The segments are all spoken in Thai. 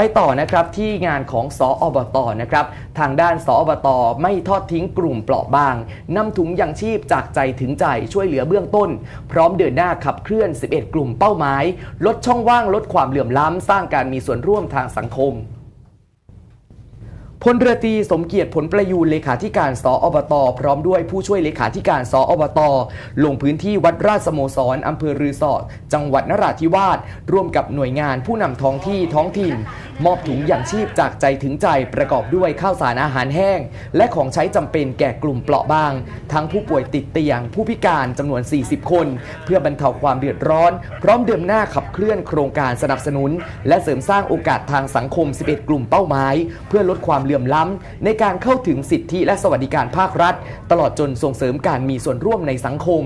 ไปต่อนะครับที่งานของสออบตนะครับทางด้านสออบตไม่ทอดทิ้งกลุ่มเปราะบางนำถุงยังชีพจากใจถึงใจช่วยเหลือเบื้องต้น พร้อมเดินหน้าขับเคลื่อน 11 กลุ่มเป้าหมาย ลดช่องว่างลดความเหลื่อมล้ำ สร้างการมีส่วนร่วมทางสังคมพลเรือตรีสมเกียรติผลประยูนเลขาธิการสออบต พร้อมด้วยผู้ช่วยเลขาธิการสออบต ลงพื้นที่วัดราชสโมสรอำเภอรือสอดจังหวัดนราธิวาสร่วมกับหน่วยงานผู้นำท้องที่ท้องถิ่น มอบถุงอย่างชีพจากใจถึงใจประกอบด้วยข้าวสารอาหารแห้ง และของใช้จำเป็นแก่กลุ่มเปราะบาง ทั้งผู้ป่วยติดเตียง ผู้พิการจำนวน 40 คน เพื่อบรรเทาความเดือดร้อน พร้อมเดินหน้าขับเคลื่อนโครงการสนับสนุน และเสริมสร้างโอกาสทางสังคม 11 กลุ่มเป้าหมาย เพื่อลดความเหลื่อมล้ำ ในการเข้าถึงสิทธิและสวัสดิการภาครัฐ ตลอดจนส่งเสริมการมีส่วนร่วมในสังคม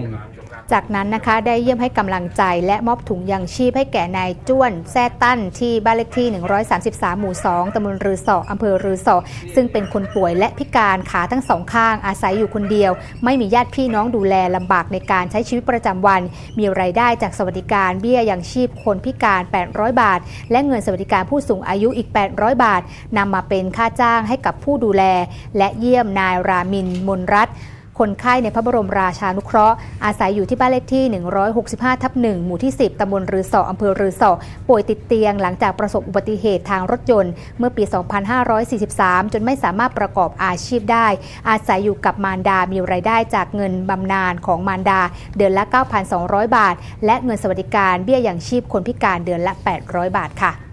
จากนั้นนะคะได้เยี่ยมให้กำลังใจและมอบถุงยังชีพให้แก่นายจ้วนแซ่ตั้นที่บ้านเลขที่ 133 หมู่ 2ตำบลรือสออำเภอรือสอซึ่งเป็นคนป่วยและพิการขาทั้งสองข้างอาศัยอยู่คนเดียว ไม่มีญาติพี่น้องดูแลลำบากในการใช้ชีวิตประจำวัน มีรายได้จากสวัสดิการเบี้ยยังชีพคนพิการ 800 บาท และเงินสวัสดิการผู้สูงอายุอีก 800 บาทนำมาเป็นค่าจ้างให้กับผู้ดูแล และเยี่ยมนายรามินมนรัตน์ คนไข้ในพระบรมราชานุเคราะห์ อาศัยอยู่ที่บ้านเลขที่ 165 ทับ 1 หมู่ที่ 10 ตำบลรือสออำเภอรือสอป่วยติดเตียงหลังจากประสบอุบัติเหตุทางรถยนต์ เมื่อปี 2543 จนไม่สามารถประกอบอาชีพได้ อาศัยอยู่กับมารดา มีรายได้จากเงินบำนาญของมารดา เดือนละ 9,200 บาท และเงินสวัสดิการเบี้ยอย่างชีพคนพิการเดือนละ 800 บาทค่ะ